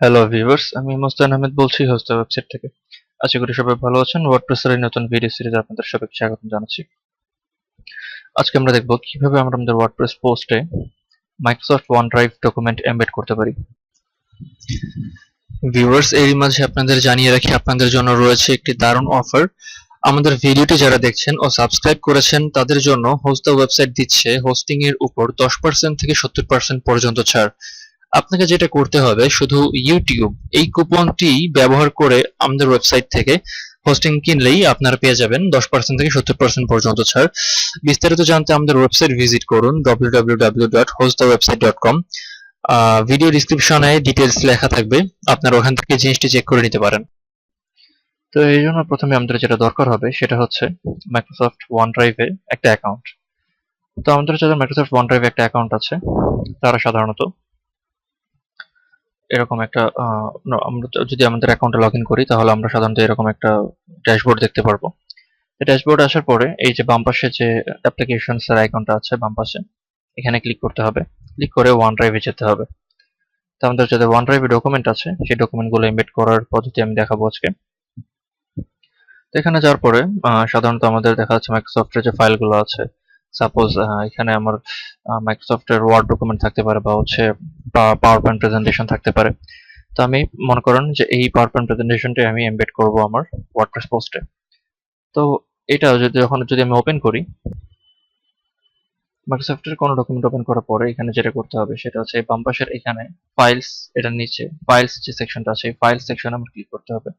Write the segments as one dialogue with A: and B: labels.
A: Hello viewers আমি মোস্তান আহমেদ বলছি host website থেকে। আশা করি সবাই ভালো আছেন। ওয়ার্ডপ্রেসের এই নতুন ভিডিও সিরিজে আপনাদের সবাইকে স্বাগত জানাচ্ছি। আজকে আমরা দেখব কীভাবে আমরা আমাদের ওয়ার্ডপ্রেস পোস্টে Microsoft one drive document embed করতে পারি। ভিউয়ার্স এরই মাঝে আপনাদের জানিয়ে রাখি, আপনাদের জন্য রয়েছে একটি দারুণ অফার আমাদের ভিডিওটি যারা দেখছেন ও সাবস্ক্রাইব করেছেন, তাদের জন্য হোস্ট ওয়েবসাইট দিচ্ছে হোস্টিং এর উপর দশ পার্সেন্ট থেকে সত্তর পার্সেন্ট পর্যন্ত ছাড়। আপনাকে যেটা করতে হবে, শুধু ইউটিউব এই কুপনটি ব্যবহার করে আমাদের ওয়েবসাইট থেকে হোস্টিং কিনলেই আপনারা পেয়ে যাবেন দশ পার্সেন্ট থেকে সত্তর পার্সেন্ট পর্যন্ত ছাড়। বিস্তারিত জানতে আমাদের ওয়েবসাইট ভিজিট করুন www.hostthewebsite.com ভিডিও ডিসক্রিপশনে ডিটেলস লেখা থাকবে, আপনারা ওখান থেকে জিনিসটি চেক করে নিতে পারেন। তো এই জন্য প্রথমে আমাদের যেটা দরকার হবে, সেটা হচ্ছে মাইক্রোসফট ওয়ান ড্রাইভে একটা অ্যাকাউন্ট তো আমাদের যাদের মাইক্রোসফট ওয়ান ড্রাইভে একটা অ্যাকাউন্ট আছে, তারা সাধারণত এরকম একটা আমরা যদি আমাদের অ্যাকাউন্টে লগ ইন করি, তাহলে আমরা সাধারণত এরকম একটা ড্যাশবোর্ড দেখতে পারব। ড্যাশবোর্ড আসার পরে, এই যে বাম পাশে যে অ্যাপ্লিকেশনস এর আইকনটা আছে বাম পাশে, এখানে ক্লিক করতে হবে। ক্লিক করে ওয়ান ড্রাইভে যেতে হবে। তো আমাদের যাদের ওয়ান ড্রাইভে ডকুমেন্ট আছে, সেই ডকুমেন্টগুলো এমবেড করার পদ্ধতি আমি দেখাবো আজকে। তো এখানে যাওয়ার পরে সাধারণত আমাদের দেখা যাচ্ছে মাইক্রোসফটের যে ফাইলগুলো আছে সাপোজ এখানে আমার মাইক্রোসফটের ওয়ার্ড ডকুমেন্ট থাকতে পারে বা হচ্ছে পাওয়ার পয়েন্ট প্রেজেন্টেশন থাকতে পারে। তো আমি মনে করেন যে এই পাওয়ার পয়েন্ট প্রেজেন্টেশনটি আমি এমবেড করব আমার ওয়ার্ডপ্রেস পোস্টে তো এটা যদি যখন যদি আমি ওপেন করি মাইক্রোসফটের কোনো ডকুমেন্ট ওপেন করার পরে এখানে যেটা করতে হবে সেটা হচ্ছে বাম এখানে ফাইলস এটার নিচে ফাইলস যে সেকশনটা আছে, এই ফাইল সেকশনে আমার ক্লিক করতে হবে।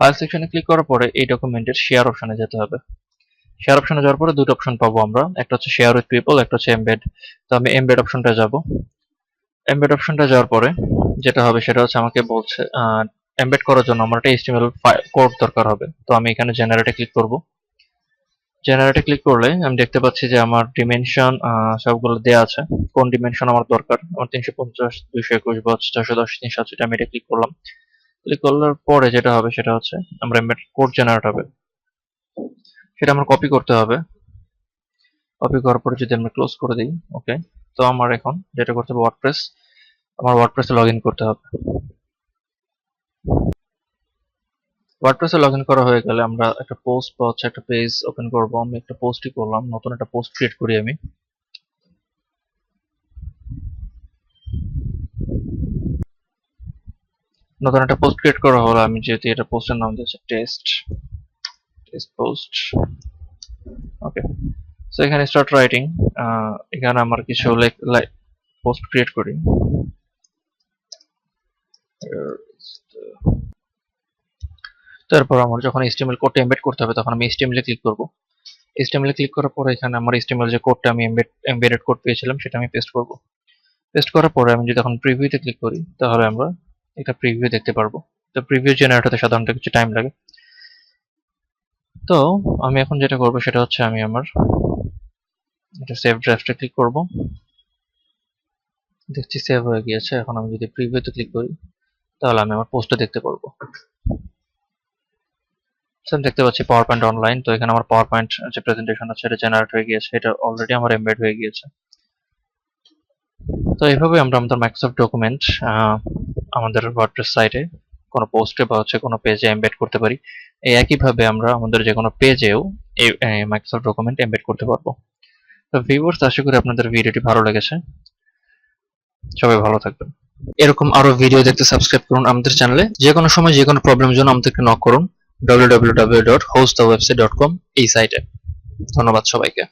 A: ফাইল সেকশনে ক্লিক করার পরে এই ডকুমেন্টের শেয়ার অপশনে যেতে হবে। শেয়ার অপশনে যাওয়ার পরে দুটো অপশন পাবো আমরা, একটা হচ্ছে শেয়ার উইথ পিপল একটা হচ্ছে এমবেড তো আমি এমবেড অপশনটা যাব। এমবেড অপশনটা যাওয়ার পরে যেটা হবে সেটা হচ্ছে আমাকে বলছে এমবেড করার জন্য আমার একটা HTML কোড দরকার হবে। তো আমি এখানে জেনারেটে ক্লিক করব। জেনারেটে ক্লিক করলে আমি দেখতে পাচ্ছি যে আমার ডিমেনশন সবগুলো দেওয়া আছে। কোন ডিমেনশন আমার দরকার? আমার তিনশো পঞ্চাশ, দুইশো একুশ বা চারশো দশ, তিনশো সাতষট্টি আমি এটা ক্লিক করলাম। ক্লিক করার পরে যেটা হবে সেটা হচ্ছে আমরা এমবেড কোড জেনারেট হবে। সেটা আমার কপি করতে হবে। কপি করার পরে যদি আমরা ক্লোজ করে দিই ওকে তো আমার এখন যেটা করতে হবে ওয়ার্ডপ্রেস আমার ওয়ার্ডপ্রেসে লগ করতে হবে। ওয়ার্ডপ্রেসে লগ করা হয়ে গেলে আমরা একটা পোস্ট বা হচ্ছে একটা পেজ ওপেন করব। আমি একটা পোস্টই করলাম, নতুন একটা পোস্ট ক্রিয়েট করি আমি। নতুন একটা পোস্ট ক্রিয়েট করা হলো, আমি যেহেতু এটা পোস্টের নাম দিয়েছি test test post okay so এখানে স্টার্ট রাইটিং এখানে আমার কিছু পোস্ট ক্রিয়েট করি। তারপর আমার যখন HTML কোডটা এমবেড করতে হবে, তখন আমি HTML এ ক্লিক করব। HTML এ ক্লিক করার পরে এখানে আমার HTML যে কোডটা আমি এমবেড এমবেডেড কোড পেয়েছিলাম, সেটা আমি পেস্ট করব। পেস্ট করার পরে আমি যদি এখন প্রিভিউতে ক্লিক করি, তাহলে আমরা এটা প্রিভিউ দেখতে পারব। তো প্রিভিউ জেনারেট হতে সাধারণত কিছু টাইম লাগে। তো, আমি এখন যেটা করব, সেটা হচ্ছে আমি আমার এটা সেভ ড্রাফটে ক্লিক করব। দেখছি সেভ হয়ে গিয়েছে, এখন আমি যদি প্রিভিউতে ক্লিক করি, তাহলে আমি আমার পোস্টটা দেখতে পারব। আমি দেখতে পাচ্ছি পাওয়ার পয়েন্ট অনলাইন তো এখানে আমার পাওয়ার পয়েন্ট যে প্রেজেন্টেশন আছে, এটা জেনারেট হয়ে গিয়েছে, এটা অলরেডি আমার এমবেড হয়ে গিয়েছে। তো এইভাবে আমরা আমাদের মাইক্রোসফট ডকুমেন্ট আমাদের ওয়ার্ডপ্রেস সাইটে কোনো পোস্টে বা হচ্ছে কোনো পেজে এমবেড করতে পারি। এই একইভাবে আমরা আমাদের যে কোনো পেজেও এই মাইক্রোসফট ডকুমেন্ট এমবেড করতে পারব। তো ভিউয়ার্স আশা করি আপনাদের ভিডিওটি ভালো লেগেছে। সবাই ভালো থাকবেন। এরকম আরও ভিডিও দেখতে সাবস্ক্রাইব করুন আমাদের চ্যানেলে যে কোনো সময় যে কোনো প্রবলেমের জন্য আমাদেরকে নক করুন। www.hostthewebsite.com এই সাইটে ধন্যবাদ সবাইকে।